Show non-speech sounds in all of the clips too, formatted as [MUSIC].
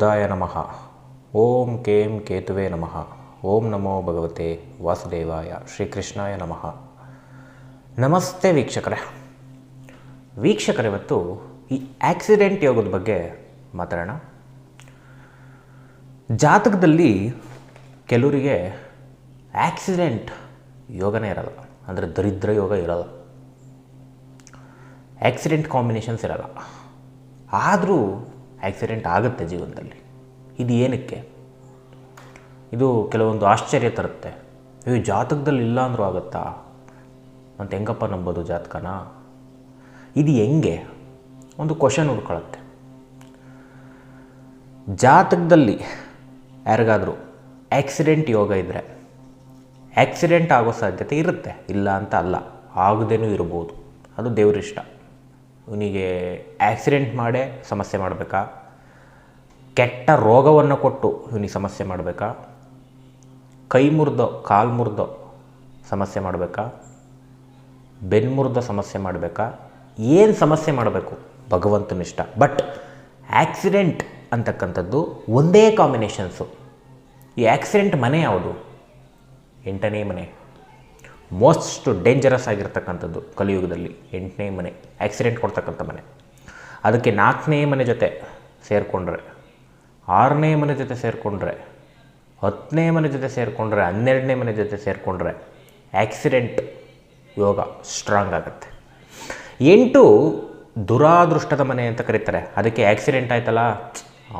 ಬುಧಾಯ ನಮಃ. ಓಂ ಕೇಂ ಕೇತುವೆ ನಮಃ. ಓಂ ನಮೋ ಭಗವತೆ ವಾಸುದೇವಾಯ ಶ್ರೀಕೃಷ್ಣಾಯ ನಮಃ. ನಮಸ್ತೆ ವೀಕ್ಷಕರೇ. ವೀಕ್ಷಕರಿವತ್ತು ಈ ಆಕ್ಸಿಡೆಂಟ್ ಯೋಗದ ಬಗ್ಗೆ ಮಾತಾಡೋಣ. ಜಾತಕದಲ್ಲಿ ಕೆಲವರಿಗೆ ಆಕ್ಸಿಡೆಂಟ್ ಯೋಗನೇ ಇರಲ್ಲ. ಅಂದರೆ ದರಿದ್ರ ಯೋಗ ಇರಲ್ಲ. ಆಕ್ಸಿಡೆಂಟ್ ಕಾಂಬಿನೇಷನ್ಸ್ ಇರಲ್ಲ. ಆದರೂ ಆಕ್ಸಿಡೆಂಟ್ ಆಗುತ್ತೆ ಜೀವನದಲ್ಲಿ. ಇದು ಏನಕ್ಕೆ? ಇದು ಕೆಲವೊಂದು ಆಶ್ಚರ್ಯ ತರುತ್ತೆ. ಇವು ಜಾತಕದಲ್ಲಿ ಇಲ್ಲ ಅಂದರೂ ಆಗುತ್ತಾ? ಅಂತ ಹೆಂಗಪ್ಪ ನಂಬೋದು ಜಾತಕನ? ಇದು ಹೆಂಗೆ? ಒಂದು ಕ್ವಶನ್ ಹುಡ್ಕೊಳತ್ತೆ. ಜಾತಕದಲ್ಲಿ ಯಾರಿಗಾದರೂ ಆಕ್ಸಿಡೆಂಟ್ ಯೋಗ ಇದ್ದರೆ ಆಕ್ಸಿಡೆಂಟ್ ಆಗೋ ಸಾಧ್ಯತೆ ಇರುತ್ತೆ. ಇಲ್ಲ ಅಂತ ಅಲ್ಲ, ಆಗದೇನೂ ಇರ್ಬೋದು. ಅದು ದೇವರಿಷ್ಟ. ಇವನಿಗೆ ಆಕ್ಸಿಡೆಂಟ್ ಮಾಡೇ ಸಮಸ್ಯೆ ಮಾಡಬೇಕಾ? ಕೆಟ್ಟ ರೋಗವನ್ನು ಕೊಟ್ಟು ಇವನಿಗೆ ಸಮಸ್ಯೆ ಮಾಡಬೇಕಾ? ಕೈ ಮುರಿದೋ, ಕಾಲು ಮುರಿದೋ ಸಮಸ್ಯೆ ಮಾಡಬೇಕಾ? ಬೆನ್ನು ಮುರಿದೋ ಸಮಸ್ಯೆ ಮಾಡಬೇಕಾ? ಏನು ಸಮಸ್ಯೆ ಮಾಡಬೇಕು? ಭಗವಂತನಿಷ್ಟ ಬಟ್ ಆಕ್ಸಿಡೆಂಟ್ ಅಂತಕ್ಕಂಥದ್ದು ಒಂದೇ ಕಾಂಬಿನೇಷನ್ಸು ಈ ಆಕ್ಸಿಡೆಂಟ್ ಮನೆ ಯಾವುದು? ಎಂಟನೇ ಮನೆ. ಮೋಸ್ಟ್ ಡೇಂಜರಸ್ ಆಗಿರ್ತಕ್ಕಂಥದ್ದು ಕಲಿಯುಗದಲ್ಲಿ. ಎಂಟನೇ ಮನೆ ಆಕ್ಸಿಡೆಂಟ್ ಕೊಡ್ತಕ್ಕಂಥ ಮನೆ. ಅದಕ್ಕೆ ನಾಲ್ಕನೇ ಮನೆ ಜೊತೆ ಸೇರಿಕೊಂಡ್ರೆ, ಆರನೇ ಮನೆ ಜೊತೆ ಸೇರಿಕೊಂಡ್ರೆ, ಹತ್ತನೇ ಮನೆ ಜೊತೆ ಸೇರಿಕೊಂಡ್ರೆ, ಹನ್ನೆರಡನೇ ಮನೆ ಜೊತೆ ಸೇರಿಕೊಂಡ್ರೆ ಆಕ್ಸಿಡೆಂಟ್ ಯೋಗ ಸ್ಟ್ರಾಂಗ್ ಆಗುತ್ತೆ. ಎಂಟು ದುರಾದೃಷ್ಟದ ಮನೆ ಅಂತ ಕರೀತಾರೆ. ಅದಕ್ಕೆ ಆಕ್ಸಿಡೆಂಟ್ ಆಯ್ತಲ್ಲ,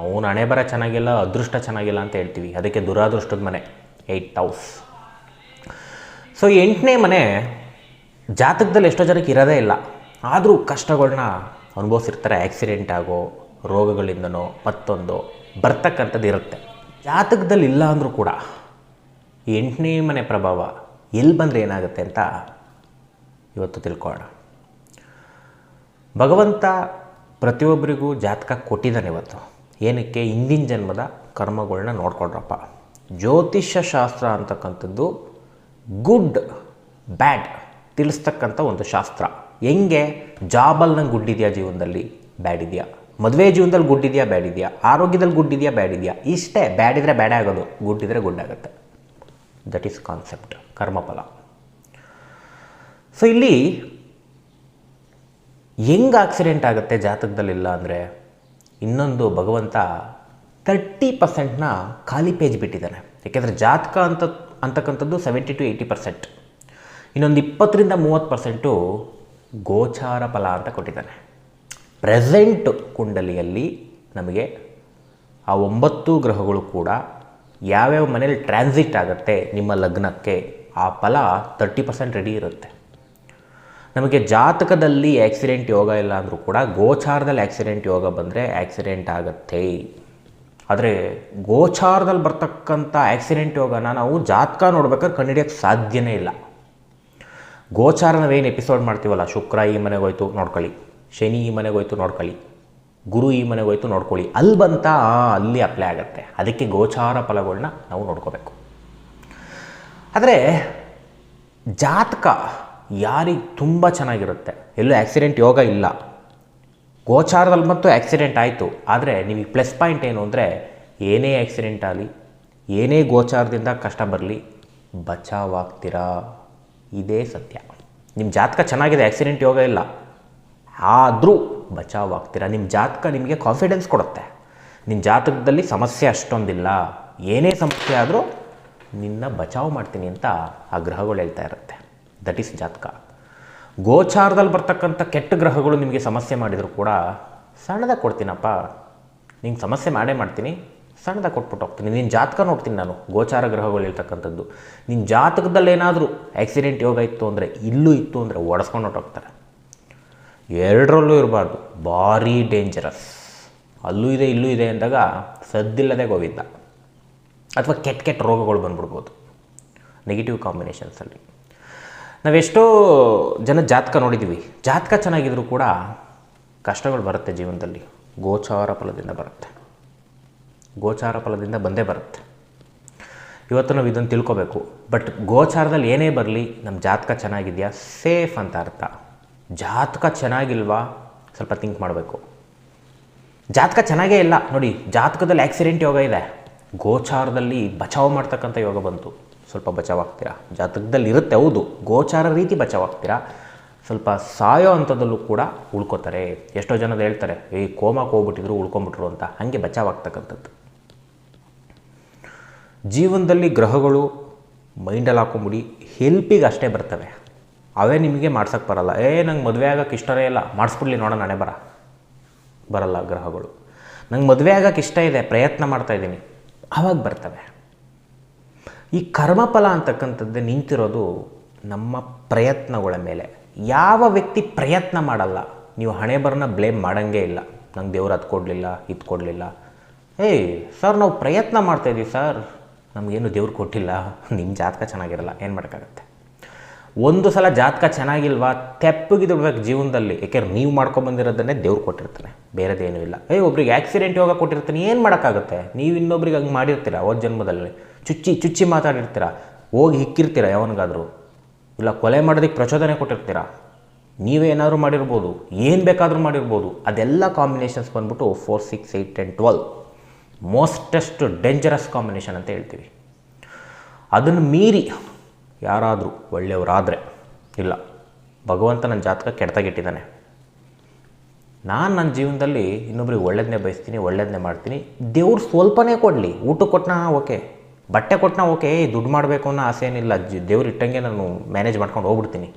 ಅವನ ಹಣೆ ಬರ ಚೆನ್ನಾಗಿಲ್ಲ, ಅದೃಷ್ಟ ಚೆನ್ನಾಗಿಲ್ಲ ಅಂತ ಹೇಳ್ತೀವಿ. ಅದಕ್ಕೆ ದುರಾದೃಷ್ಟದ ಮನೆ ಏಯ್ಟ್ ಹೌಸ್ ಸೊ ಎಂಟನೇ ಮನೆ ಜಾತಕದಲ್ಲಿ ಎಷ್ಟೋ ಜನಕ್ಕೆ ಇರೋದೇ ಇಲ್ಲ. ಆದರೂ ಕಷ್ಟಗಳನ್ನ ಅನುಭವಿಸಿರ್ತಾರೆ. ಆಕ್ಸಿಡೆಂಟ್ ಆಗೋ ರೋಗಗಳಿಂದನೋ ಮತ್ತೊಂದು ಬರ್ತಕ್ಕಂಥದ್ದು ಇರುತ್ತೆ. ಜಾತಕದಲ್ಲಿ ಇಲ್ಲ ಅಂದರೂ ಕೂಡ ಎಂಟನೇ ಮನೆ ಪ್ರಭಾವ ಎಲ್ಲಿ ಬಂದರೆ ಏನಾಗುತ್ತೆ ಅಂತ ಇವತ್ತು ತಿಳ್ಕೊಳ್ಳೋಣ. ಭಗವಂತ ಪ್ರತಿಯೊಬ್ಬರಿಗೂ ಜಾತಕ ಕೊಟ್ಟಿದ್ದಾನೆ ಇವತ್ತು. ಏನಕ್ಕೆ? ಹಿಂದಿನ ಜನ್ಮದ ಕರ್ಮಗಳನ್ನ ನೋಡ್ಕೊಡ್ರಪ್ಪ. ಜ್ಯೋತಿಷ್ಯ ಶಾಸ್ತ್ರ ಅಂತಕ್ಕಂಥದ್ದು ಗುಡ್, ಬ್ಯಾಡ್ ತಿಳಿಸ್ತಕ್ಕಂಥ ಒಂದು ಶಾಸ್ತ್ರ. ಹೆಂಗೆ? ಜಾಬಲ್ಲಿ ನಂಗೆ ಗುಡ್ ಇದೆಯಾ ಜೀವನದಲ್ಲಿ? ಬ್ಯಾಡ್ ಇದೆಯಾ ಮದುವೆ ಜೀವನದಲ್ಲಿ ಗುಡ್ ಇದೆಯಾ ಬ್ಯಾಡ್ ಇದೆಯಾ ಆರೋಗ್ಯದಲ್ಲಿ ಗುಡ್ ಇದೆಯಾ ಬ್ಯಾಡ್ ಇದೆಯಾ ಇಷ್ಟೇ ಬ್ಯಾಡ್ ಇದ್ರೆ ಬ್ಯಾಡ್ ಆಗೋದು ಗುಡ್ ಇದ್ರೆ ಗುಡ್ ಆಗುತ್ತೆ ದಟ್ ಈಸ್ ಕಾನ್ಸೆಪ್ಟ್ ಕರ್ಮಫಲ. ಸೊ ಇಲ್ಲಿ ಹೆಂಗೆ ಆಕ್ಸಿಡೆಂಟ್ ಆಗುತ್ತೆ ಜಾತಕದಲ್ಲಿಲ್ಲ ಅಂದರೆ, ಇನ್ನೊಂದು ಭಗವಂತ ತರ್ಟಿ ಪರ್ಸೆಂಟ್ನ ಖಾಲಿ ಪೇಜ್ ಬಿಟ್ಟಿದ್ದಾನೆ. ಯಾಕೆಂದರೆ ಜಾತಕ ಅಂತ ಅಂತಕ್ಕಂಥದ್ದು ಸೆವೆಂಟಿ ಟು ಏಯ್ಟಿ ಪರ್ಸೆಂಟ್ ಇನ್ನೊಂದು ಇಪ್ಪತ್ತರಿಂದ ಮೂವತ್ತು ಪರ್ಸೆಂಟು ಗೋಚಾರ ಫಲ ಅಂತ ಕೊಟ್ಟಿದ್ದಾನೆ. ಪ್ರೆಸೆಂಟ್ ಕುಂಡಲಿಯಲ್ಲಿ ನಮಗೆ ಆ ಒಂಬತ್ತು ಗ್ರಹಗಳು ಕೂಡ ಯಾವ್ಯಾವ ಮನೇಲಿ ಟ್ರಾನ್ಸಿಟ್ ಆಗುತ್ತೆ ನಿಮ್ಮ ಲಗ್ನಕ್ಕೆ ಆ ಫಲ ತರ್ಟಿ ಪರ್ಸೆಂಟ್ ರೆಡಿ ಇರುತ್ತೆ. ನಮಗೆ ಜಾತಕದಲ್ಲಿ ಆಕ್ಸಿಡೆಂಟ್ ಯೋಗ ಇಲ್ಲ ಅಂದರೂ ಕೂಡ ಗೋಚಾರದಲ್ಲಿ ಆಕ್ಸಿಡೆಂಟ್ ಯೋಗ ಬಂದರೆ ಆಕ್ಸಿಡೆಂಟ್ ಆಗುತ್ತೆ. ಆದರೆ ಗೋಚಾರದಲ್ಲಿ ಬರ್ತಕ್ಕಂಥ ಆಕ್ಸಿಡೆಂಟ್ ಯೋಗನ ನಾವು ಜಾತಕ ನೋಡ್ಬೇಕಾದ್ರೆ ಕಂಡುಹಿಡಿಯೋಕ್ಕೆ ಸಾಧ್ಯನೇ ಇಲ್ಲ. ಗೋಚಾರ ನಾವೇನು ಎಪಿಸೋಡ್ ಮಾಡ್ತೀವಲ್ಲ, ಶುಕ್ರ ಈ ಮನೆಗೆ ಹೋಯ್ತು ನೋಡ್ಕೊಳ್ಳಿ, ಶನಿ ಈ ಮನೆಗೆ ಹೋಯ್ತು ನೋಡ್ಕೊಳ್ಳಿ, ಗುರು ಈ ಮನೆಗೆ ಹೋಯ್ತು ನೋಡ್ಕೊಳ್ಳಿ. ಅಲ್ಲಿ ಬಂತ ಅಲ್ಲಿ ಅಪ್ಲೈ ಆಗುತ್ತೆ. ಅದಕ್ಕೆ ಗೋಚಾರ ಫಲಗಳನ್ನ ನಾವು ನೋಡ್ಕೋಬೇಕು. ಆದರೆ ಜಾತಕ ಯಾರಿಗೆ ತುಂಬ ಚೆನ್ನಾಗಿರುತ್ತೆ? ಎಲ್ಲೂ ಆಕ್ಸಿಡೆಂಟ್ ಯೋಗ ಇಲ್ಲ. ಗೋಚಾರದಲ್ಲಿ ಮತ್ತು ಆಕ್ಸಿಡೆಂಟ್ ಆಯಿತು. ಆದರೆ ನಿಮಗೆ ಪ್ಲಸ್ ಪಾಯಿಂಟ್ ಏನು ಅಂದರೆ ಏನೇ ಆಕ್ಸಿಡೆಂಟ್ ಆಗಲಿ, ಏನೇ ಗೋಚಾರದಿಂದ ಕಷ್ಟ ಬರಲಿ, ಬಚಾವಾಗ್ತೀರಾ? ಇದೇ ಸತ್ಯ. ನಿಮ್ಮ ಜಾತಕ ಚೆನ್ನಾಗಿದೆ ಆಕ್ಸಿಡೆಂಟ್ ಯೋಗ ಇಲ್ಲ. ಆದರೂ ಬಚಾವಾಗ್ತೀರಾ? ನಿಮ್ಮ ಜಾತಕ ನಿಮಗೆ ಕಾನ್ಫಿಡೆನ್ಸ್ ಕೊಡುತ್ತೆ. ನಿಮ್ಮ ಜಾತಕದಲ್ಲಿ ಸಮಸ್ಯೆ ಅಷ್ಟೊಂದಿಲ್ಲ. ಏನೇ ಸಮಸ್ಯೆ ಆದರೂ ನಿನ್ನ ಬಚಾವ್ ಮಾಡ್ತೀನಿ ಅಂತ ಆ ಗ್ರಹಗಳು ಹೇಳ್ತಾ ಇರುತ್ತೆ. ದಟ್ ಈಸ್ ಜಾತಕ. ಗೋಚಾರದಲ್ಲಿ ಬರ್ತಕ್ಕಂಥ ಕೆಟ್ಟ ಗ್ರಹಗಳು ನಿಮಗೆ ಸಮಸ್ಯೆ ಮಾಡಿದರೂ ಕೂಡ ಸಣ್ಣದ ಕೊಡ್ತೀನಪ್ಪ. ನಿಂಗೆ ಸಮಸ್ಯೆ ಮಾಡೇ ಮಾಡ್ತೀನಿ, ಸಣ್ಣದ ಕೊಟ್ಬಿಟ್ಟು ಹೋಗ್ತೀನಿ. ನಿನ್ನ ಜಾತಕ ನೋಡ್ತೀನಿ ನಾನು, ಗೋಚಾರ ಗ್ರಹಗಳು ಇರ್ತಕ್ಕಂಥದ್ದು. ನಿನ್ನ ಜಾತಕದಲ್ಲಿ ಏನಾದರೂ ಆಕ್ಸಿಡೆಂಟ್ ಯೋಗ ಇತ್ತು ಅಂದರೆ, ಇಲ್ಲೂ ಇತ್ತು ಅಂದರೆ ಒಡೆಸ್ಕೊಂಡು ಹೊಟ್ಟೋಗ್ತಾರೆ ಎರಡರಲ್ಲೂ ಇರಬಾರ್ದು, ಭಾರಿ ಡೇಂಜರಸ್ ಅಲ್ಲೂ ಇದೆ, ಇಲ್ಲೂ ಇದೆ ಅಂದಾಗ ಸದ್ದಿಲ್ಲದೆ ಗೋವಿಂದ. ಅಥವಾ ಕೆಟ್ಟ ಕೆಟ್ಟ ರೋಗಗಳು ಬಂದ್ಬಿಡ್ಬೋದು. ನೆಗೆಟಿವ್ ಕಾಂಬಿನೇಷನ್ಸಲ್ಲಿ ನಾವೆಷ್ಟೋ ಜನ ಜಾತಕ ನೋಡಿದ್ದೀವಿ. ಜಾತಕ ಚೆನ್ನಾಗಿದ್ರೂ ಕೂಡ ಕಷ್ಟಗಳು ಬರುತ್ತೆ ಜೀವನದಲ್ಲಿ. ಗೋಚಾರ ಫಲದಿಂದ ಬರುತ್ತೆ. ಗೋಚಾರ ಫಲದಿಂದ ಬಂದೇ ಬರುತ್ತೆ. ಇವತ್ತು ನಾವು ಇದನ್ನು ತಿಳ್ಕೊಬೇಕು. ಬಟ್ ಗೋಚಾರದಲ್ಲಿ ಏನೇ ಬರಲಿ, ನಮ್ಮ ಜಾತಕ ಚೆನ್ನಾಗಿದೆಯಾ? ಸೇಫ್ ಅಂತ ಅರ್ಥ. ಜಾತಕ ಚೆನ್ನಾಗಿಲ್ವಾ? ಸ್ವಲ್ಪ ಥಿಂಕ್ ಮಾಡಬೇಕು. ಜಾತಕ ಚೆನ್ನಾಗೇ ಇಲ್ಲ. ನೋಡಿ, ಜಾತಕದಲ್ಲಿ ಆಕ್ಸಿಡೆಂಟ್ ಯೋಗ ಇದೆ. ಗೋಚಾರದಲ್ಲಿ ಬಚಾವ್ ಮಾಡ್ತಕ್ಕಂಥ ಯೋಗ ಬಂತು. ಸ್ವಲ್ಪ ಬಚಾವಾಗ್ತೀರಾ? ಜಾತಕದಲ್ಲಿ ಇರುತ್ತೆ ಹೌದು. ಗೋಚಾರ ರೀತಿ ಬಚಾವಾಗ್ತೀರಾ? ಸ್ವಲ್ಪ ಸಾಯೋ ಅಂಥದ್ದಲ್ಲೂ ಕೂಡ ಉಳ್ಕೋತಾರೆ. ಎಷ್ಟೋ ಜನದ ಹೇಳ್ತಾರೆ ಈ ಕೋಮಕ್ಕೆ ಹೋಗ್ಬಿಟ್ಟಿದ್ರು, ಉಳ್ಕೊಂಬಿಟ್ರು ಅಂತ. ಹಾಗೆ ಬಚಾವಾಗ್ತಕ್ಕಂಥದ್ದು. ಜೀವನದಲ್ಲಿ ಗ್ರಹಗಳು ಮೈಂಡಲ್ಲಿ ಹಾಕೊಂಬಿಡಿ, ಹೆಲ್ಪಿಗೆ ಅಷ್ಟೇ ಬರ್ತವೆ. ಅವೇ ನಿಮಗೆ ಮಾಡ್ಸೋಕ್ಕೆ ಬರಲ್ಲ. ಏ, ನಂಗೆ ಮದುವೆ ಆಗೋಕ್ಕೆ ಇಷ್ಟರೇ ಇಲ್ಲ, ಮಾಡಿಸ್ಬಿಡ್ಲಿ ನೋಡೋಣ, ನಾನೇ ಬರ. ಬರಲ್ಲ ಗ್ರಹಗಳು. ನಂಗೆ ಮದುವೆ ಆಗೋಕ್ಕೆ ಇಷ್ಟ ಇದೆ, ಪ್ರಯತ್ನ ಮಾಡ್ತಾ ಇದ್ದೀನಿ. ಆವಾಗ ಬರ್ತವೆ. ಈ ಕರ್ಮಫಲ ಅಂತಕ್ಕಂಥದ್ದು ನಿಂತಿರೋದು ನಮ್ಮ ಪ್ರಯತ್ನಗಳ ಮೇಲೆ. ಯಾವ ವ್ಯಕ್ತಿ ಪ್ರಯತ್ನ ಮಾಡಲ್ಲ, ನೀವು ಹಣೆ ಬ್ಲೇಮ್ ಮಾಡೋಂಗೇ ಇಲ್ಲ. ನಂಗೆ ದೇವ್ರು ಅದು ಕೊಡಲಿಲ್ಲ, ಇದು ಕೊಡಲಿಲ್ಲ. ಏಯ್, ಸರ್ ನಾವು ಪ್ರಯತ್ನ ಮಾಡ್ತಾಯಿದ್ದೀವಿ ಸರ್. ನಮಗೇನು ದೇವ್ರು ಕೊಟ್ಟಿಲ್ಲ. [LAUGHS] ನಿಮ್ಮ ಜಾತಕ ಚೆನ್ನಾಗಿರಲ್ಲ, ಏನು ಮಾಡೋಕ್ಕಾಗತ್ತೆ? ಒಂದು ಸಲ ಜಾತಕ ಚೆನ್ನಾಗಿಲ್ವಾ ತೆಪ್ಪಗಿದ್ಬಿಡ್ಬೇಕು ಜೀವನದಲ್ಲಿ. ಏಕೆಂದ್ರೆ ನೀವು ಮಾಡ್ಕೊಂಬಂದಿರೋದನ್ನೇ ದೇವ್ರು ಕೊಟ್ಟಿರ್ತಾನೆ ಬೇರೆದೇನೂ ಇಲ್ಲ. ಏಯ್, ಒಬ್ರಿಗೆ ಆಕ್ಸಿಡೆಂಟ್ ಯೋಗ ಕೊಟ್ಟಿರ್ತಾನೆ, ಏನು ಮಾಡೋಕ್ಕಾಗುತ್ತೆ? ನೀವು ಇನ್ನೊಬ್ರಿಗೆ ಹಂಗೆ ಮಾಡಿರ್ತೀರ? ಅವತ್ತು ಜನ್ಮದಲ್ಲಿ. ಚುಚ್ಚಿ ಚುಚ್ಚಿ ಮಾತಾಡಿರ್ತೀರ? ಹೋಗಿ ಹಿಕ್ಕಿರ್ತೀರ ಯಾವನಿಗಾದರೂ? ಇಲ್ಲ, ಕೊಲೆ ಮಾಡೋದಕ್ಕೆ ಪ್ರಚೋದನೆ ಕೊಟ್ಟಿರ್ತೀರ? ನೀವೇನಾದರೂ ಮಾಡಿರ್ಬೋದು, ಏನು ಬೇಕಾದರೂ ಮಾಡಿರ್ಬೋದು, ಅದೆಲ್ಲ ಕಾಂಬಿನೇಷನ್ಸ್ ಬಂದ್ಬಿಟ್ಟು four six eight ten twelve mostest dangerous combination ಅಂತ ಹೇಳ್ತೀವಿ. ಅದನ್ನು ಮೀರಿ ಯಾರಾದರೂ ಒಳ್ಳೆಯವರಾದರೆ, ಇಲ್ಲ, ಭಗವಂತ ನನ್ನ ಜಾತಕ ಕೆಡ್ತಾಗಿಟ್ಟಿದ್ದಾನೆ. ನಾನು ನನ್ನ ಜೀವನದಲ್ಲಿ ಇನ್ನೊಬ್ರಿಗೆ ಒಳ್ಳೇದನ್ನೇ ಬಯಸ್ತೀನಿ ಒಳ್ಳೇದನ್ನೇ ಮಾಡ್ತೀನಿ. ದೇವ್ರು ಸ್ವಲ್ಪನೇ ಕೊಡಲಿ ಊಟ ಕೊಟ್ಟನ ಓಕೆ. ಬಟ್ಟೆ ಕೊಟ್ಟನ ಓಕೆ ದುಡ್ಡು ಮಾಡಬೇಕು ಅನ್ನೋ ಆಸೆ ಏನಿಲ್ಲ. ದೇವ್ರು ಇಟ್ಟಂಗೆ ನಾನು ಮ್ಯಾನೇಜ್ ಮಾಡ್ಕೊಂಡು ಹೋಗ್ಬಿಡ್ತೀನಿ.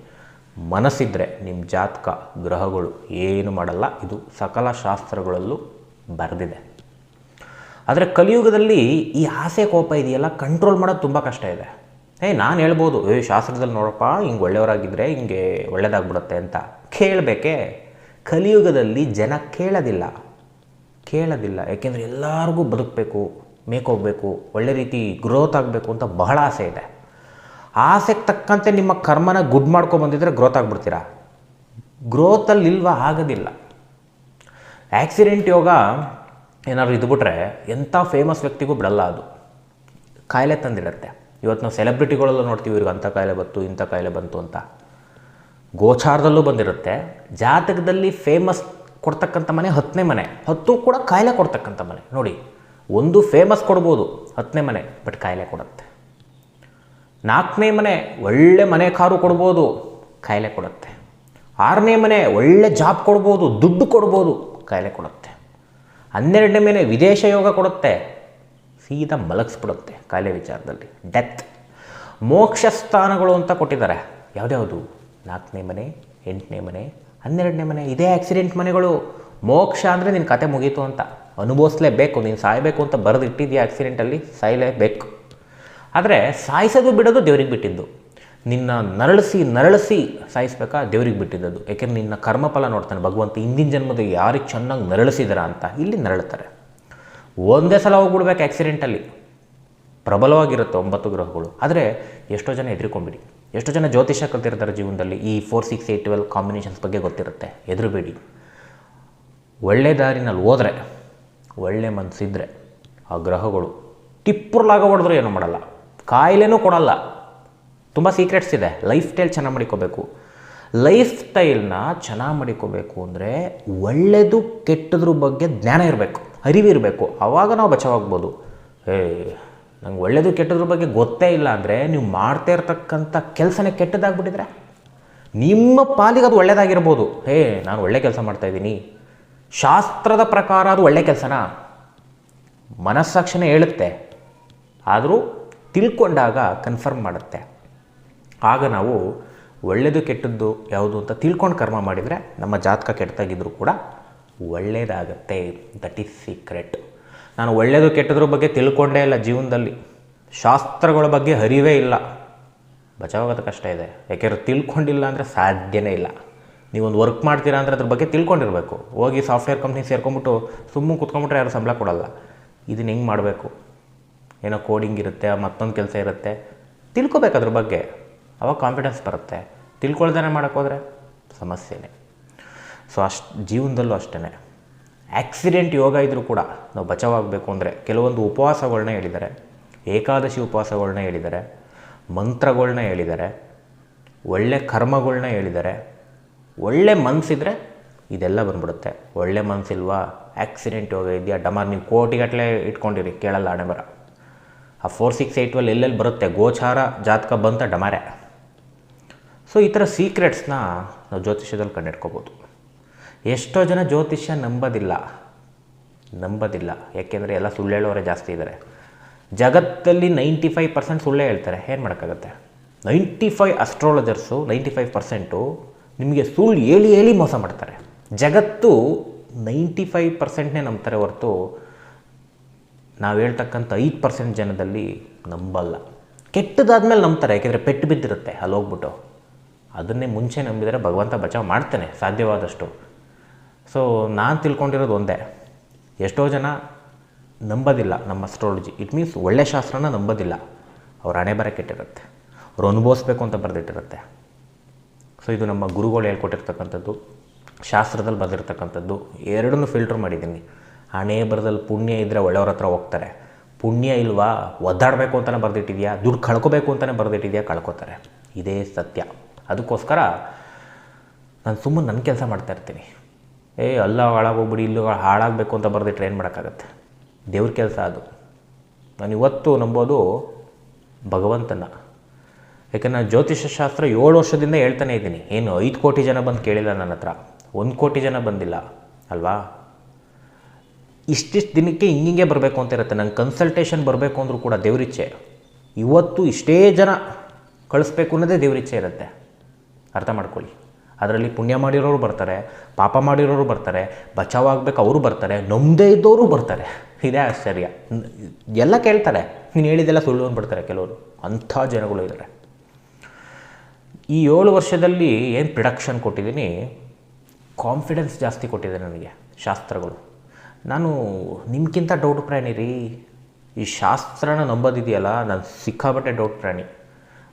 ಮನಸ್ಸಿದ್ರೆ ನಿಮ್ಮ ಜಾತಕ, ಗ್ರಹಗಳು ಏನು ಮಾಡಲ್ಲ, ಇದು ಸಕಲ ಶಾಸ್ತ್ರಗಳಲ್ಲೂ ಬರೆದಿದೆ. ಆದರೆ ಕಲಿಯುಗದಲ್ಲಿ ಈ ಆಸೆ ಕೋಪ ಇದೆಯಲ್ಲ ಕಂಟ್ರೋಲ್ ಮಾಡೋದು ತುಂಬ ಕಷ್ಟ ಇದೆ. ಏಯ್, ನಾನು ಹೇಳ್ಬೋದು ಏ ಶಾಸ್ತ್ರದಲ್ಲಿ ನೋಡಪ್ಪ, ಹಿಂಗೆ ಒಳ್ಳೆಯವರಾಗಿದ್ದರೆ ಹಿಂಗೆ ಒಳ್ಳೆಯದಾಗ್ಬಿಡುತ್ತೆ ಅಂತ. ಕೇಳಬೇಕೇ. ಕಲಿಯುಗದಲ್ಲಿ ಜನ ಕೇಳೋದಿಲ್ಲ. ಕೇಳೋದಿಲ್ಲ. ಯಾಕೆಂದರೆ ಎಲ್ಲರಿಗೂ ಬದುಕಬೇಕು. ಮೇಕೋಗಬೇಕು, ಒಳ್ಳೆ ರೀತಿ ಗ್ರೋತ್ ಆಗಬೇಕು ಅಂತ ಬಹಳ ಆಸೆ ಇದೆ. ಆಸೆಗೆ ತಕ್ಕಂತೆ ನಿಮ್ಮ ಕರ್ಮನ ಗುಡ್ ಮಾಡ್ಕೊಂಬಂದಿದ್ರೆ ಗ್ರೋತ್ ಆಗಿಬಿಡ್ತೀರಾ? ಗ್ರೋತಲ್ಲಿ ಇಲ್ವ? ಆಗೋದಿಲ್ಲ. ಆಕ್ಸಿಡೆಂಟ್ ಯೋಗ ಏನಾದ್ರು ಇದ್ಬಿಟ್ರೆ ಎಂಥ ಫೇಮಸ್ ವ್ಯಕ್ತಿಗೂ ಬಿಡಲ್ಲ ಅದು. ಕಾಯಿಲೆ ತಂದಿಡತ್ತೆ ಇವತ್ತು ನಾವು ಸೆಲೆಬ್ರಿಟಿಗಳೆಲ್ಲ ನೋಡ್ತೀವಿ, ಇವ್ರಿಗೆ ಅಂಥ ಕಾಯಿಲೆ ಬಂತು, ಇಂಥ ಕಾಯಿಲೆ ಬಂತು ಅಂತ. ಗೋಚಾರದಲ್ಲೂ ಬಂದಿರುತ್ತೆ. ಜಾತಕದಲ್ಲಿ ಫೇಮಸ್ ಕೊಡ್ತಕ್ಕಂಥ ಮನೆ ಹತ್ತನೇ ಮನೆ. ಹತ್ತು ಕೂಡ ಕಾಯಿಲೆ ಕೊಡ್ತಕ್ಕಂಥ ಮನೆ. ನೋಡಿ ಒಂದು ಫೇಮಸ್ ಕೊಡ್ಬೋದು, ಹತ್ತನೇ ಮನೆ ಬಟ್ ಕಾಯಿಲೆ ಕೊಡುತ್ತೆ. ನಾಲ್ಕನೇ ಮನೆ, ಒಳ್ಳೆ ಮನೆ ಕಾರು ಕೊಡ್ಬೋದು, ಕಾಯಿಲೆ ಕೊಡುತ್ತೆ. ಆರನೇ ಮನೆ, ಒಳ್ಳೆ ಜಾಬ್ ಕೊಡ್ಬೋದು, ದುಡ್ಡು ಕೊಡ್ಬೋದು, ಕಾಯಿಲೆ ಕೊಡುತ್ತೆ. ಹನ್ನೆರಡನೇ ಮನೆ, ವಿದೇಶ ಯೋಗ ಕೊಡುತ್ತೆ, ಸೀದಾ ಮಲಗಿಸ್ಬಿಡುತ್ತೆ ಕಾಯಿಲೆ ವಿಚಾರದಲ್ಲಿ. ಡೆತ್ ಮೋಕ್ಷ ಸ್ಥಾನಗಳು ಅಂತ ಕೊಟ್ಟಿದ್ದಾರೆ. ಯಾವುದ್ಯಾವುದು? ನಾಲ್ಕನೇ ಮನೆ, ಎಂಟನೇ ಮನೆ, ಹನ್ನೆರಡನೇ ಮನೆ, ಇದೇ ಆಕ್ಸಿಡೆಂಟ್ ಮನೆಗಳು. ಮೋಕ್ಷ ಅಂದರೆ ನಿನ್ನ ಕತೆ ಮುಗೀತು ಅಂತ. ಅನುಭವಿಸ್ಲೇಬೇಕು, ನೀನು ಸಾಯಬೇಕು ಅಂತ ಬರೆದು ಇಟ್ಟಿದ್ದೀಯ ಆಕ್ಸಿಡೆಂಟಲ್ಲಿ ಸಾಯಲೇಬೇಕು. ಆದರೆ ಸಾಯಿಸೋದು ಬಿಡೋದು ದೇವ್ರಿಗೆ ಬಿಟ್ಟಿದ್ದು. ನಿನ್ನ ನರಳಿಸಿ ನರಳಿಸಿ ಸಾಯಿಸ್ಬೇಕಾ ದೇವ್ರಿಗೆ ಬಿಟ್ಟಿದ್ದದು ಯಾಕೆಂದ್ರೆ ನಿನ್ನ ಕರ್ಮಫಲ ನೋಡ್ತಾನೆ. ಭಗವಂತ ಹಿಂದಿನ ಜನ್ಮದ ಯಾರಿಗೆ ಚೆನ್ನಾಗಿ ನರಳಿಸಿದಾರ ಅಂತ ಇಲ್ಲಿ ನರಳುತ್ತಾರೆ ಒಂದೇ ಸಲ ಹೋಗ್ಬಿಡ್ಬೇಕು ಆಕ್ಸಿಡೆಂಟಲ್ಲಿ ಪ್ರಬಲವಾಗಿರುತ್ತೆ ಒಂಬತ್ತು ಗ್ರಹಗಳು. ಆದರೆ ಎಷ್ಟೋ ಜನ ಎದುರುಕೊಂಬಿಡಿ ಎಷ್ಟೋ ಜನ ಜ್ಯೋತಿಷ ಕಲ್ತಿರ್ತಾರೆ ಜೀವನದಲ್ಲಿ. ಈ four six eight twelve combinations ಬಗ್ಗೆ ಗೊತ್ತಿರುತ್ತೆ. ಎದುರುಬೇಡಿ ಒಳ್ಳೆ ದಾರಿನಲ್ಲಿ ಹೋದರೆ, ಒಳ್ಳೆ ಮನಸ್ಸಿದ್ರೆ ಆ ಗ್ರಹಗಳು ಟಿಪ್ಪುರ್ಲಾಗ ಹೊಡೆದ್ರು ಏನೂ ಮಾಡಲ್ಲ. ಕಾಯಿಲೆನೂ ಕೊಡಲ್ಲ. ತುಂಬ ಸೀಕ್ರೆಟ್ಸ್ ಇದೆ. ಲೈಫ್ ಸ್ಟೈಲ್ ಚೆನ್ನಾಗಿ ಮಾಡಿಕೋಬೇಕು. ಲೈಫ್ ಸ್ಟೈಲ್ನ ಚೆನ್ನಾಗಿ ಮಾಡಿಕೋಬೇಕು ಅಂದರೆ ಒಳ್ಳೆಯದು ಕೆಟ್ಟದ್ರ ಬಗ್ಗೆ ಜ್ಞಾನ ಇರಬೇಕು. ಅರಿವಿರಬೇಕು ಆವಾಗ ನಾವು ಬಚಾವಾಗ್ಬೋದು. ಏ, ನಂಗೆ ಒಳ್ಳೆಯದು ಕೆಟ್ಟದ್ರ ಬಗ್ಗೆ ಗೊತ್ತೇ ಇಲ್ಲ ಅಂದರೆ ನೀವು ಮಾಡ್ತಾ ಇರ್ತಕ್ಕಂಥ ಕೆಲಸನೇ ಕೆಟ್ಟದಾಗ್ಬಿಟ್ಟಿದ್ರೆ ನಿಮ್ಮ ಪಾಲಿಗೆ ಅದು ಒಳ್ಳೆಯದಾಗಿರ್ಬೋದು ಹೇ ನಾನು ಒಳ್ಳೆ ಕೆಲಸ ಮಾಡ್ತಾಯಿದ್ದೀನಿ ಶಾಸ್ತ್ರದ ಪ್ರಕಾರ ಅದು ಒಳ್ಳೆ ಕೆಲಸನಾ? ಮನಸ್ಸಾಕ್ಷಿನೇ ಹೇಳುತ್ತೆ. ಆದರೂ ತಿಳ್ಕೊಂಡಾಗ ಕನ್ಫರ್ಮ್ ಮಾಡುತ್ತೆ. ಆಗ ನಾವು ಒಳ್ಳೆಯದು ಕೆಟ್ಟದ್ದು ಯಾವುದು ಅಂತ ತಿಳ್ಕೊಂಡು ಕರ್ಮ ಮಾಡಿದರೆ ನಮ್ಮ ಜಾತಕ ಕೆಟ್ಟದಾಗಿದ್ದರೂ ಕೂಡ ಒಳ್ಳೆಯದಾಗತ್ತೆ ದಟ್ ಈಸ್ ಸೀಕ್ರೆಟ್ ನಾನು ಒಳ್ಳೆಯದು ಕೆಟ್ಟದ್ರ ಬಗ್ಗೆ ತಿಳ್ಕೊಂಡೇ ಇಲ್ಲ ಜೀವನದಲ್ಲಿ. ಶಾಸ್ತ್ರಗಳ ಬಗ್ಗೆ ಅರಿವೇ ಇಲ್ಲ. ಬಚಾವಾಗೋದು ಕಷ್ಟ ಇದೆ. ಯಾಕೆಂದ್ರೆ ತಿಳ್ಕೊಂಡಿಲ್ಲ ಅಂದರೆ ಸಾಧ್ಯನೇ ಇಲ್ಲ. ನೀವೊಂದು ವರ್ಕ್ ಮಾಡ್ತೀರಾ ಅಂದರೆ ಅದ್ರ ಬಗ್ಗೆ ತಿಳ್ಕೊಂಡಿರಬೇಕು. ಹೋಗಿ ಸಾಫ್ಟ್ವೇರ್ ಕಂಪ್ನಿ ಸೇರ್ಕೊಂಬಿಟ್ಟು ಸುಮ್ಮನೆ ಕುತ್ಕೊಂಬಿಟ್ರೆ ಯಾರು ಸಂಬಳ ಕೊಡಲ್ಲ. ಇದನ್ನ ಹೆಂಗೆ ಮಾಡಬೇಕು? ಏನೋ ಕೋಡಿಂಗ್ ಇರುತ್ತೆ, ಮತ್ತೊಂದು ಕೆಲಸ ಇರುತ್ತೆ. ತಿಳ್ಕೊಬೇಕು ಅದ್ರ ಬಗ್ಗೆ. ಅವಾಗ ಕಾನ್ಫಿಡೆನ್ಸ್ ಬರುತ್ತೆ. ತಿಳ್ಕೊಳ್ದೇ ಮಾಡೋಕ್ಕೋದ್ರೆ ಸಮಸ್ಯೆನೇ. ಸೊ ಅಷ್ಟು ಜೀವನದಲ್ಲೂ ಅಷ್ಟೇ ಆಕ್ಸಿಡೆಂಟ್ ಯೋಗ ಇದ್ದರೂ ಕೂಡ ನಾವು ಬಚಾವಾಗಬೇಕು ಅಂದರೆ ಕೆಲವೊಂದು ಉಪವಾಸಗಳನ್ನ ಹೇಳಿದ್ದಾರೆ. ಏಕಾದಶಿ ಉಪವಾಸಗಳನ್ನ ಹೇಳಿದ್ದಾರೆ. ಮಂತ್ರಗಳನ್ನ ಹೇಳಿದ್ದಾರೆ. ಒಳ್ಳೆ ಕರ್ಮಗಳನ್ನ ಹೇಳಿದ್ದಾರೆ. ಒಳ್ಳೆ ಮನಸ್ಸಿದ್ರೆ ಇದೆಲ್ಲ ಬಂದ್ಬಿಡುತ್ತೆ. ಒಳ್ಳೆ ಮನಸ್ಸಿಲ್ವಾ ಆಕ್ಸಿಡೆಂಟ್ ಇದೆಯಾ ಡಮಾರ್ ನೀವು ಕೋಟಿಗಟ್ಟಲೆ ಇಟ್ಕೊಂಡಿರಿ, ಕೇಳಲ್ಲ ಹಣೆ ಬರ. ಆ ಫೋರ್ ಸಿಕ್ಸ್ ಏಯ್ಟ್ ಟ್ವೆಲ್ ಎಲ್ಲೆಲ್ಲಿ ಬರುತ್ತೆ? ಗೋಚಾರ, ಜಾತಕ ಬಂತ ಡಮಾರೆ. ಸೊ ಈ ಥರ ಸೀಕ್ರೆಟ್ಸ್ನ ನಾವು ಜ್ಯೋತಿಷ್ಯದಲ್ಲಿ ಕಂಡಿಡ್ಕೋಬೋದು ಎಷ್ಟೋ ಜನ ಜ್ಯೋತಿಷ್ಯ ನಂಬೋದಿಲ್ಲ. ನಂಬೋದಿಲ್ಲ. ಯಾಕೆಂದರೆ ಎಲ್ಲ ಸುಳ್ಳು ಹೇಳೋರೆ ಜಾಸ್ತಿ ಇದ್ದಾರೆ ಜಗತ್ತಲ್ಲಿ ನೈಂಟಿ ಫೈವ್ ಪರ್ಸೆಂಟ್ ಸುಳ್ಳೇ ಹೇಳ್ತಾರೆ. ಏನು ಮಾಡೋಕ್ಕಾಗತ್ತೆ? Ninety five astrologers ninety five percent ನಿಮಗೆ ಸುಳ್ಳು ಹೇಳಿ ಹೇಳಿ ಮೋಸ ಮಾಡ್ತಾರೆ. ಜಗತ್ತು ನೈಂಟಿ ಫೈವ್ ಪರ್ಸೆಂಟ್ನೇ ನಂಬ್ತಾರೆ ಹೊರತು ನಾವು ಹೇಳ್ತಕ್ಕಂಥ ಐದು ಪರ್ಸೆಂಟ್ ಜನದಲ್ಲಿ ನಂಬಲ್ಲ. ಕೆಟ್ಟದಾದ್ಮೇಲೆ ನಂಬ್ತಾರೆ, ಯಾಕೆಂದರೆ ಪೆಟ್ಟು ಬಿದ್ದಿರುತ್ತೆ, ಅಲ್ಲಿ ಹೋಗ್ಬಿಟ್ಟು. ಅದನ್ನೇ ಮುಂಚೆ ನಂಬಿದರೆ ಭಗವಂತ ಬಚಾವ್ ಮಾಡ್ತಾನೆ, ಸಾಧ್ಯವಾದಷ್ಟು. ಸೊ ನಾನು ತಿಳ್ಕೊಂಡಿರೋದು ಒಂದೇ. ಎಷ್ಟೋ ಜನ ನಂಬೋದಿಲ್ಲ ನಮ್ಮ ಅಸ್ಟ್ರಾಲಜಿ ಇಟ್ ಮೀನ್ಸ್ ಒಳ್ಳೆ ಶಾಸ್ತ್ರನ ನಂಬೋದಿಲ್ಲ. ಅವ್ರ ಹಣೆ ಬರ ಕೆಟ್ಟಿರುತ್ತೆ ಅವ್ರು ಅನುಭವಿಸ್ಬೇಕು ಅಂತ ಬರೆದಿಟ್ಟಿರುತ್ತೆ. ಸೊ ಇದು ನಮ್ಮ ಗುರುಗಳು ಹೇಳ್ಕೊಟ್ಟಿರ್ತಕ್ಕಂಥದ್ದು, ಶಾಸ್ತ್ರದಲ್ಲಿ ಬರೆದಿರ್ತಕ್ಕಂಥದ್ದು. ಎರಡನ್ನೂ ಫಿಲ್ಟ್ರ್ ಮಾಡಿದ್ದೀನಿ. ಹಣೆ ಬರದಲ್ಲಿ ಪುಣ್ಯ ಇದ್ದರೆ ಒಳ್ಳೆಯವ್ರ ಹತ್ರ ಹೋಗ್ತಾರೆ. ಪುಣ್ಯ ಇಲ್ವಾ? ಒದ್ದಾಡಬೇಕು ಅಂತಲೇ ಬರೆದಿಟ್ಟಿದೆಯಾ? ದುಡ್ಡು ಕಳ್ಕೊಬೇಕು ಅಂತಲೇ ಬರೆದಿಟ್ಟಿದೆಯಾ? ಕಳ್ಕೊತಾರೆ. ಇದೇ ಸತ್ಯ. ಅದಕ್ಕೋಸ್ಕರ ನಾನು ಸುಮ್ಮನೆ ನನ್ನ ಕೆಲಸ ಮಾಡ್ತಾ ಇರ್ತೀನಿ. ಏ, ಅಲ್ಲ, ಹಾಳಾಗೋಗ್ಬಿಡಿ, ಇಲ್ಲೂ ಹಾಳಾಗಬೇಕು ಅಂತ ಬರೆದಿಟ್ರೆ ಏನು ಮಾಡೋಕ್ಕಾಗತ್ತೆ? ದೇವ್ರ ಕೆಲಸ ಅದು. ನಾನು ಇವತ್ತು ನಂಬೋದು ಭಗವಂತನ. ಯಾಕಂದ್ರೆ ನಾನು ಜ್ಯೋತಿಷ್ಯ ಶಾಸ್ತ್ರ ಏಳು ವರ್ಷದಿಂದ ಹೇಳ್ತಾನೆ ಇದ್ದೀನಿ. ಏನು ಐದು ಕೋಟಿ ಜನ ಬಂದು ಕೇಳಿಲ್ಲ ನನ್ನ ಹತ್ರ. ಒಂದು ಕೋಟಿ ಜನ ಬಂದಿಲ್ಲ, ಅಲ್ವಾ? ಇಷ್ಟಿಷ್ಟು ದಿನಕ್ಕೆ ಹಿಂಗಿಂಗೆ ಬರಬೇಕು ಅಂತ ಇರುತ್ತೆ. ನಂಗೆ ಕನ್ಸಲ್ಟೇಷನ್ ಬರಬೇಕು ಅಂದರೂ ಕೂಡ ದೇವರಿಚ್ಛೆ. ಇವತ್ತು ಇಷ್ಟೇ ಜನ ಕಳಿಸ್ಬೇಕು ಅನ್ನೋದೇ ದೇವರಿಚ್ಛೆ ಇರುತ್ತೆ. ಅರ್ಥ ಮಾಡ್ಕೊಳ್ಳಿ. ಅದರಲ್ಲಿ ಪುಣ್ಯ ಮಾಡಿರೋರು ಬರ್ತಾರೆ, ಪಾಪ ಮಾಡಿರೋರು ಬರ್ತಾರೆ ಬಚಾವಾಗಬೇಕು ಅವರು ಬರ್ತಾರೆ ನಮ್ಮದೇ ಇದ್ದವರು ಬರ್ತಾರೆ. ಇದೇ ಆಶ್ಚರ್ಯ. ಎಲ್ಲ ಕೇಳ್ತಾರೆ. ನೀನು ಹೇಳಿದೆಲ್ಲ ಸುಳ್ಳು ಅಂದ್ಬಿಡ್ತಾರೆ ಕೆಲವರು. ಅಂಥ ಜನಗಳು ಇದ್ದಾರೆ. ಈ ಏಳು ವರ್ಷದಲ್ಲಿ ಏನು ಪ್ರಿಡಕ್ಷನ್ ಕೊಟ್ಟಿದ್ದೀನಿ? ಕಾನ್ಫಿಡೆನ್ಸ್ ಜಾಸ್ತಿ ಕೊಟ್ಟಿದೆ ನನಗೆ ಶಾಸ್ತ್ರಗಳು. ನಾನು ನಿಮ್ಗಿಂತ ಡೌಟ್ ಪ್ರಾಣಿ ರೀ. ಈ ಶಾಸ್ತ್ರನ ನಂಬೋದಿದೆಯಲ್ಲ, ನಾನು ಸಿಕ್ಕಾಬಟ್ಟೆ ಡೌಟ್ ಪ್ರಾಣಿ.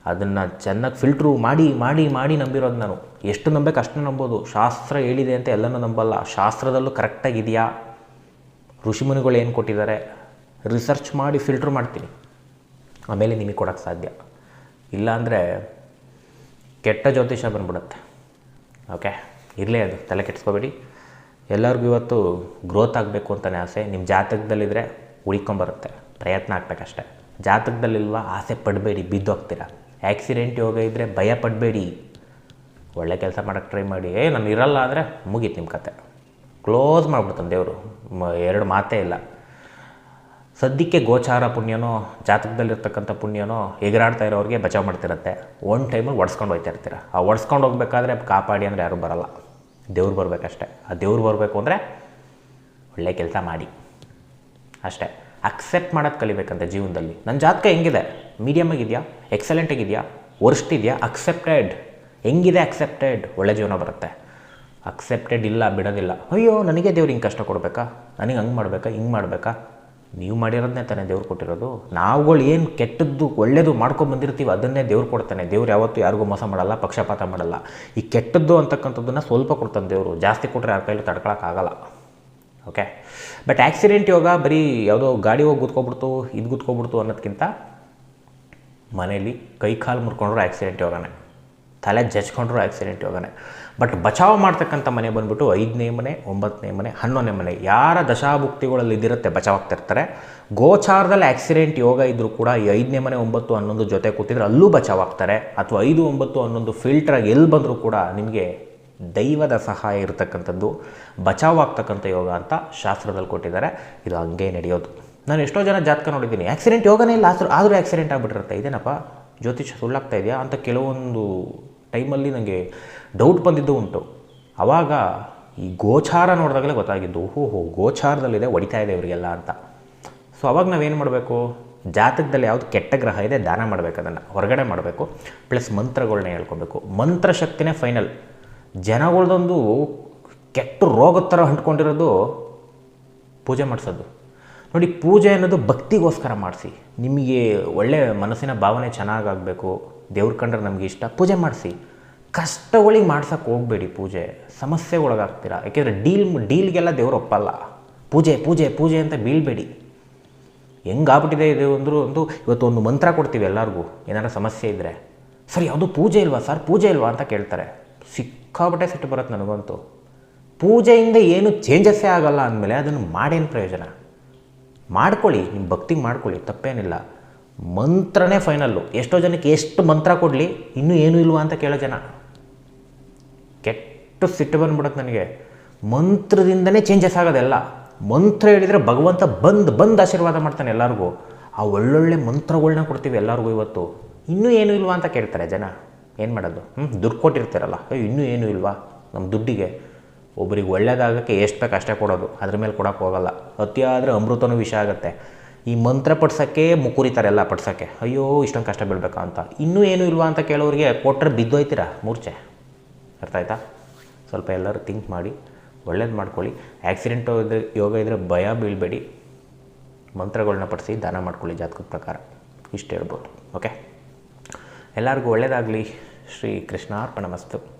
ಅದನ್ನು ಚೆನ್ನಾಗಿ ಫಿಲ್ಟ್ರು ಮಾಡಿ ಮಾಡಿ ಮಾಡಿ ನಂಬಿರೋದು ನಾನು. ಎಷ್ಟು ನಂಬೇಕು ಅಷ್ಟು ನಂಬೋದು. ಶಾಸ್ತ್ರ ಹೇಳಿದೆ ಅಂತ ಎಲ್ಲನೂ ನಂಬಲ್ಲ. ಶಾಸ್ತ್ರದಲ್ಲೂ ಕರೆಕ್ಟಾಗಿದೆಯಾ ಋಷಿಮುನಿಗಳು ಏನು ಕೊಟ್ಟಿದ್ದಾರೆ? ರಿಸರ್ಚ್ ಮಾಡಿ ಫಿಲ್ಟ್ರ್ ಮಾಡ್ತೀನಿ. ಆಮೇಲೆ ನಿಮಗೆ ಕೊಡೋಕ್ಕೆ ಸಾಧ್ಯ. ಇಲ್ಲಾಂದರೆ ಕೆಟ್ಟ ಜ್ಯೋತಿಷ ಬಂದ್ಬಿಡುತ್ತೆ. ಓಕೆ? ಇರಲೇ ಅದು, ತಲೆ ಕೆಟ್ಟಿಸ್ಕೋಬೇಡಿ ಎಲ್ಲರಿಗೂ ಇವತ್ತು ಗ್ರೋತ್ ಆಗಬೇಕು ಅಂತಲೇ ಆಸೆ. ನಿಮ್ಮ ಜಾತಕದಲ್ಲಿದ್ದರೆ ಉಳ್ಕೊಂಬರುತ್ತೆ. ಪ್ರಯತ್ನ ಆಗ್ಬೇಕಷ್ಟೆ. ಜಾತಕದಲ್ಲಿಲ್ವ ಆಸೆ ಪಡಬೇಡಿ ಬಿದ್ದೋಗ್ತೀರ ಆ್ಯಕ್ಸಿಡೆಂಟ್ ಯೋಗ ಇದ್ದರೆ ಭಯ ಪಡಬೇಡಿ. ಒಳ್ಳೆ ಕೆಲಸ ಮಾಡೋಕ್ಕೆ ಟ್ರೈ ಮಾಡಿ. ಏ, ನಾನು ಇರಲ್ಲ ಅಂದರೆ ಮುಗೀತು ನಿಮ್ಮ ಕತೆ. ಕ್ಲೋಸ್ ಮಾಡಿಬಿಡ್ತಾನೆ ದೇವರು. ಎರಡು ಮಾತೇ ಇಲ್ಲ. ಸದ್ಯಕ್ಕೆ ಗೋಚಾರ ಪುಣ್ಯನೋ, ಜಾತಕದಲ್ಲಿರ್ತಕ್ಕಂಥ ಪುಣ್ಯನೋ ಎಗರಾಡ್ತಾ ಇರೋರಿಗೆ ಬಚಾವ್ ಮಾಡ್ತಿರತ್ತೆ. ಒಂದು ಟೈಮಲ್ಲಿ ಒಡ್ಸ್ಕೊಂಡು ಹೋಗ್ತಾ ಇರ್ತೀರ. ಆ ಒಡ್ಸ್ಕೊಂಡು ಹೋಗ್ಬೇಕಾದ್ರೆ ಕಾಪಾಡಿ ಅಂದರೆ ಯಾರೂ ಬರಲ್ಲ. ದೇವ್ರು ಬರಬೇಕಷ್ಟೆ. ಆ ದೇವ್ರು ಬರಬೇಕು ಅಂದರೆ ಒಳ್ಳೆ ಕೆಲಸ ಮಾಡಿ. ಅಷ್ಟೇ. ಅಕ್ಸೆಪ್ಟ್ ಮಾಡೋದು ಕಲಿಬೇಕಂತೆ ಜೀವನದಲ್ಲಿ. ನನ್ನ ಜಾತಕ ಹೆಂಗಿದೆ? ಮೀಡಿಯಮ್ ಆಗಿದೆಯಾ? ಎಕ್ಸಲೆಂಟ್ ಆಗಿದೆಯಾ? ವರ್ಸ್ಟ್ ಇದೆಯಾ? ಅಕ್ಸೆಪ್ಟೆಡ್ ಹೆಂಗಿದೆ ಅಕ್ಸೆಪ್ಟೆಡ್ ಒಳ್ಳೆ ಜೀವನ ಬರುತ್ತೆ. ಅಕ್ಸೆಪ್ಟೆಡ್ ಇಲ್ಲ, ಬಿಡೋದಿಲ್ಲ. ಅಯ್ಯೋ, ನನಗೆ ದೇವ್ರು ಹಿಂಗೆ ಕಷ್ಟ ಕೊಡಬೇಕಾ? ನನಗೆ ಹಂಗೆ ಮಾಡಬೇಕಾ? ಹಿಂಗೆ ಮಾಡಬೇಕಾ? ನೀವು ಮಾಡಿರೋದನ್ನೇ ತಾನೇ ದೇವ್ರು ಕೊಟ್ಟಿರೋದು. ನಾವುಗಳು ಏನು ಕೆಟ್ಟದ್ದು, ಒಳ್ಳೇದು ಮಾಡ್ಕೊಂಡು ಬಂದಿರ್ತೀವಿ, ಅದನ್ನೇ ದೇವ್ರು ಕೊಡ್ತಾನೆ. ದೇವ್ರು ಯಾವತ್ತೂ ಯಾರಿಗೂ ಮೋಸ ಮಾಡಲ್ಲ, ಪಕ್ಷಪಾತ ಮಾಡಲ್ಲ. ಈ ಕೆಟ್ಟದ್ದು ಅಂತಕ್ಕಂಥದ್ದನ್ನು ಸ್ವಲ್ಪ ಕೊಡ್ತಾನೆ ದೇವರು. ಜಾಸ್ತಿ ಕೊಟ್ಟರೆ ಯಾರ ಕೈಲೂ ತಡ್ಕೊಳಕ್ಕಾಗಲ್ಲ ಓಕೆ ಬಟ್ ಆಕ್ಸಿಡೆಂಟ್ ಯೋಗ ಬರೀ ಯಾವುದೋ ಗಾಡಿ ಹೋಗಿ ಗುದ್ಕೊಬಿಡ್ತು ಇದು ಗುದ್ಕೊಬಿಡ್ತು ಅನ್ನೋದಕ್ಕಿಂತ ಮನೇಲಿ ಕೈ ಕಾಲು ಮುರ್ಕೊಂಡ್ರು ಆಕ್ಸಿಡೆಂಟ್ ಯೋಗನೇ. ತಲೆ ಜಜ್ಕೊಂಡ್ರು ಆಕ್ಸಿಡೆಂಟ್ ಯೋಗನೇ. ಬಟ್ ಬಚಾವ್ ಮಾಡ್ತಕ್ಕಂಥ ಮನೆ ಬಂದ್ಬಿಟ್ಟು ಐದನೇ ಮನೆ, ಒಂಬತ್ತನೇ ಮನೆ, ಹನ್ನೊಂದನೇ ಮನೆ, ಯಾರ ದಶಾಭುಕ್ತಿಗಳಲ್ಲಿ ಇದ್ದಿರುತ್ತೆ ಬಚಾವ್ ಆಗ್ತಿರ್ತಾರೆ ಗೋಚಾರದಲ್ಲಿ ಆಕ್ಸಿಡೆಂಟ್ ಯೋಗ ಇದ್ದರೂ ಕೂಡ ಈ ಐದನೇ ಮನೆ, ಒಂಬತ್ತು, ಹನ್ನೊಂದು ಜೊತೆ ಕೂತಿದ್ರೆ ಅಲ್ಲೂ ಬಚಾವ್ ಆಗ್ತಾರೆ. ಅಥವಾ ಐದು, ಒಂಬತ್ತು, ಹನ್ನೊಂದು ಫಿಲ್ಟ್ರಾಗಿ ಎಲ್ಲಿ ಬಂದರೂ ಕೂಡ ನಿಮಗೆ ದೈವದ ಸಹಾಯ ಇರತಕ್ಕಂಥದ್ದು ಬಚಾವ್ ಆಗ್ತಕ್ಕಂಥ ಯೋಗ ಅಂತ ಶಾಸ್ತ್ರದಲ್ಲಿ ಕೊಟ್ಟಿದ್ದಾರೆ. ಇದು ಹಂಗೆ ನಡೆಯೋದು. ನಾನು ಎಷ್ಟೋ ಜನ ಜಾತಕ ನೋಡಿದ್ದೀನಿ. ಆಕ್ಸಿಡೆಂಟ್ ಯೋಗನೇ ಇಲ್ಲ, ಆದರೂ ಆದರೂ ಆಕ್ಸಿಡೆಂಟ್ ಆಗಿಬಿಟ್ಟಿರುತ್ತೆ. ಇದೇನಪ್ಪ? ಜ್ಯೋತಿಷ್ಯ ಸುಳ್ಳಾಗ್ತಾ ಇದೆಯಾ? ಅಂತ ಕೆಲವೊಂದು ಟೈಮಲ್ಲಿ ನನಗೆ ಡೌಟ್ ಬಂದಿದ್ದು ಉಂಟು. ಆವಾಗ ಈ ಗೋಚಾರ ನೋಡಿದಾಗಲೇ ಗೊತ್ತಾಗಿದ್ದು ಓಹೋ ಹೋ ಗೋಚಾರದಲ್ಲಿದೆ, ಹೊಡಿತಾ ಇದೆ ಇವರಿಗೆಲ್ಲ ಅಂತ. ಸೊ ಅವಾಗ ನಾವೇನು ಮಾಡಬೇಕು? ಜಾತಕದಲ್ಲಿ ಯಾವುದು ಕೆಟ್ಟ ಗ್ರಹ ಇದೆ, ದಾನ ಮಾಡಬೇಕು ಅದನ್ನು, ಹೊರಗಡೆ ಮಾಡಬೇಕು. ಪ್ಲಸ್ ಮಂತ್ರಗಳನ್ನ ಹೇಳ್ಕೊಬೇಕು. ಮಂತ್ರ ಶಕ್ತಿನೇ ಫೈನಲ್ ಜನಗಳದೊಂದು ಕೆಟ್ಟ ರೋಗದ ಥರ ಹಂಟ್ಕೊಂಡಿರೋದು ಪೂಜೆ ಮಾಡಿಸೋದು. ನೋಡಿ, ಪೂಜೆ ಅನ್ನೋದು ಭಕ್ತಿಗೋಸ್ಕರ ಮಾಡಿಸಿ. ನಿಮಗೆ ಒಳ್ಳೆಯ ಮನಸ್ಸಿನ ಭಾವನೆ ಚೆನ್ನಾಗಾಗಬೇಕು, ದೇವ್ರ ಕಂಡ್ರೆ ನಮಗೆ ಇಷ್ಟ, ಪೂಜೆ ಮಾಡಿಸಿ. ಕಷ್ಟಗಳಿಗೆ ಮಾಡ್ಸೋಕ್ಕೆ ಹೋಗಬೇಡಿ ಪೂಜೆ. ಸಮಸ್ಯೆ ಒಳಗಾಗ್ತೀರಾ ಯಾಕೆಂದರೆ ಡೀಲ್, ಡೀಲ್ಗೆಲ್ಲ ದೇವ್ರು ಒಪ್ಪಲ್ಲ. ಪೂಜೆ ಪೂಜೆ ಪೂಜೆ ಅಂತ ಬೀಳ್ಬೇಡಿ. ಹೆಂಗಾಗ್ಬಿಟ್ಟಿದೆ ಇದು ಅಂದರೂ ಒಂದು ಇವತ್ತು ಒಂದು ಮಂತ್ರ ಕೊಡ್ತೀವಿ ಎಲ್ಲರಿಗೂ. ಏನಾರ ಸಮಸ್ಯೆ ಇದ್ದರೆ ಸರ್ ಯಾವುದು ಪೂಜೆ ಇಲ್ವಾ ಸರ್? ಪೂಜೆ ಇಲ್ವಾ ಅಂತ ಕೇಳ್ತಾರೆ. ಸಿಕ್ಕಾಬಟ್ಟೆ ಸಿಟ್ಟು ಬರುತ್ತೆ ನನಗಂತೂ. ಪೂಜೆಯಿಂದ ಏನು ಚೇಂಜಸ್ಸೇ ಆಗಲ್ಲ ಅಂದಮೇಲೆ ಅದನ್ನು ಮಾಡೇನು ಪ್ರಯೋಜನ? ಮಾಡ್ಕೊಳ್ಳಿ, ನಿಮ್ಮ ಭಕ್ತಿಗೆ ಮಾಡ್ಕೊಳ್ಳಿ, ತಪ್ಪೇನಿಲ್ಲ. ಮಂತ್ರನೇ ಫೈನಲ್ಲು. ಎಷ್ಟೋ ಜನಕ್ಕೆ ಎಷ್ಟು ಮಂತ್ರ ಕೊಡಲಿ, ಇನ್ನೂ ಏನೂ ಇಲ್ವಾ ಅಂತ ಕೇಳೋ ಜನ. ಕೆಟ್ಟು ಸಿಟ್ಟು ಬಂದ್ಬಿಡುತ್ತೆ ನನಗೆ. ಮಂತ್ರದಿಂದನೇ ಚೇಂಜಸ್ ಆಗೋದೆಲ್ಲ ಮಂತ್ರ ಹೇಳಿದರೆ ಭಗವಂತ ಬಂದು ಬಂದು ಆಶೀರ್ವಾದ ಮಾಡ್ತಾನೆ ಎಲ್ಲರಿಗೂ. ಆ ಒಳ್ಳೊಳ್ಳೆ ಮಂತ್ರಗಳನ್ನ ಕೊಡ್ತೀವಿ ಎಲ್ಲರಿಗೂ ಇವತ್ತು. ಇನ್ನೂ ಏನೂ ಇಲ್ವಾ ಅಂತ ಕೇಳ್ತಾರೆ ಜನ. ಏನು ಮಾಡೋದು? ಹ್ಞೂ ದುಡ್ಡು ಕೊಟ್ಟಿರ್ತಾರಲ್ಲ. ಅಯ್ಯೋ, ಇನ್ನೂ ಏನೂ ಇಲ್ವಾ? ನಮ್ಮ ದುಡ್ಡಿಗೆ. ಒಬ್ಬರಿಗೆ ಒಳ್ಳೇದಾಗೋಕ್ಕೆ ಎಷ್ಟು ಬೇಕು ಅಷ್ಟೇ ಕೊಡೋದು. ಅದ್ರ ಮೇಲೆ ಕೊಡೋಕೆ ಹೋಗಲ್ಲ. ಅತಿಯಾದರೆ ಅಮೃತನೂ ವಿಷ ಆಗುತ್ತೆ. ಈ ಮಂತ್ರ ಪಡ್ಸೋಕ್ಕೆ ಮುಕುರಿತಾರೆ ಎಲ್ಲ ಪಡ್ಸೋಕ್ಕೆ ಅಯ್ಯೋ, ಇಷ್ಟೊಂದು ಕಷ್ಟ ಬೀಳಬೇಕಾ ಅಂತ. ಇನ್ನೂ ಏನೂ ಇಲ್ವಾ ಅಂತ ಕೇಳೋರಿಗೆ ಕೊಟ್ಟರೆ ಬಿದ್ದೋಯ್ತೀರಾ? ಮೂರ್ಛೆ. ಅರ್ಥ ಆಯ್ತಾ? ಸ್ವಲ್ಪ ಎಲ್ಲರೂ ಥಿಂಕ್ ಮಾಡಿ, ಒಳ್ಳೇದು ಮಾಡ್ಕೊಳ್ಳಿ. ಆ್ಯಕ್ಸಿಡೆಂಟು ಇದ್ರೆ, ಯೋಗ ಇದ್ದರೆ ಭಯ ಬೀಳಬೇಡಿ. ಮಂತ್ರಗಳನ್ನ ಪಡಿಸಿ ದಾನ ಮಾಡ್ಕೊಳ್ಳಿ ಜಾತಕದ ಪ್ರಕಾರ. ಇಷ್ಟು ಹೇಳ್ಬೋದು. ಓಕೆ ಎಲ್ಲರಿಗೂ ಒಳ್ಳೆಯದಾಗಲಿ ಶ್ರೀ ಕೃಷ್ಣಾರ್ಪಣ ಮಸ್ತು.